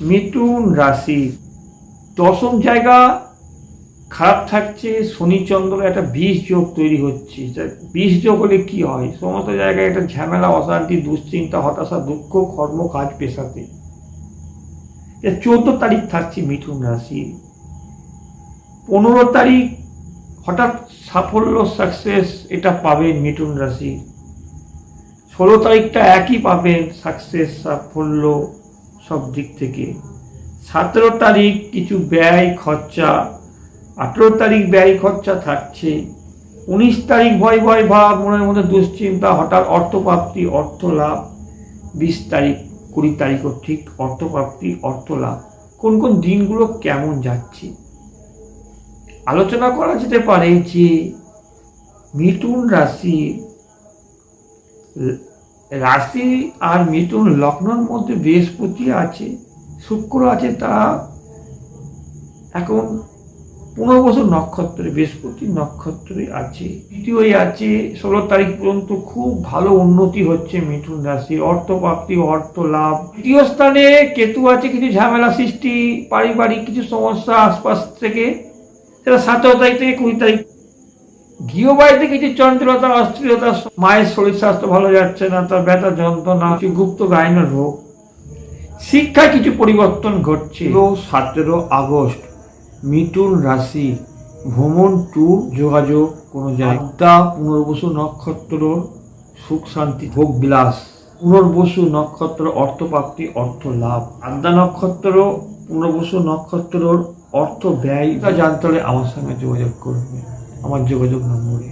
মিথুন রাশি। দশম জায়গা, খারাপ থাকছে, শনিচন্দ্র একটা বিষ যোগ তৈরি হচ্ছে। বিষ যোগ হলে কি হয়? সমস্ত জায়গায় একটা ঝামেলা, অশান্তি, দুশ্চিন্তা, হতাশা, দুঃখ, কর্ম, কাজ, পেশাতে। চোদ্দ তারিখ থাকছে মিথুন রাশি। পনেরো তারিখ হঠাৎ সাফল্য সাকসেস এটা পাবেন মিথুন রাশি। ষোলো তারিখটা একই পাবেন সাকসেস সাফল্য। সব দিক থেকে। সতেরো তারিখ কিছু ব্যয় খরচা, আঠেরো তারিখ ব্যয় খরচা থাকছে। উনিশ তারিখ ভয় ভয় ভাব, মনের মধ্যে দুশ্চিন্তা, হঠাৎ অর্থপ্রাপ্তি অর্থ লাভ বিশ তারিখ, কুড়ি তারিখও ঠিক অর্থপ্রাপ্তি অর্থ লাভ কোন কোন দিনগুলো কেমন যাচ্ছে? আলোচনা করা যেতে পারে যে, মিথুন রাশি রাশি আর মিথুন লগ্নর মধ্যে বৃহস্পতি আছে, শুক্র আছে, তা এখন পনেরো বছর নক্ষত্রে, বৃহস্পতি নক্ষত্রে আছে। দ্বিতীয়ই আছে, ষোলো তারিখ পর্যন্ত খুব ভালো উন্নতি হচ্ছে মিথুন রাশি অর্থপ্রাপ্তি অর্থ লাভ তৃতীয় স্থানে কেতু আছে, কিছু ঝামেলা সৃষ্টি, পারিবারিক কিছু সমস্যা আশপাশ থেকে, সেটা সতেরো তারিখ থেকে কুড়ি তারিখ গৃহবাড়িতে কিছু চঞ্চলতা অস্থিরতা মায়ের শরীর স্বাস্থ্য ভালো যাচ্ছে না, তার ব্যথা, যন্ত্রণা, কিছু গুপ্ত রোগ। শিক্ষায় কিছু পরিবর্তন ঘটছে। সতেরো আগস্ট রাশি, ভ্রমণ ট্যুর যোগাযোগ, কোনো পুনর্বসু নক্ষত্র, সুখ, শান্তি, ভোগ, বিলাস। পুনর্বসু নক্ষত্র, অর্থপ্রাপ্তি, অর্থ লাভ। আদ্যা নক্ষত্র, পুনর্বসু নক্ষত্রর অর্থ ব্যয়। জানতে হলে আমার সঙ্গে যোগাযোগ করবে। আমার যোগাযোগ নম্বরে।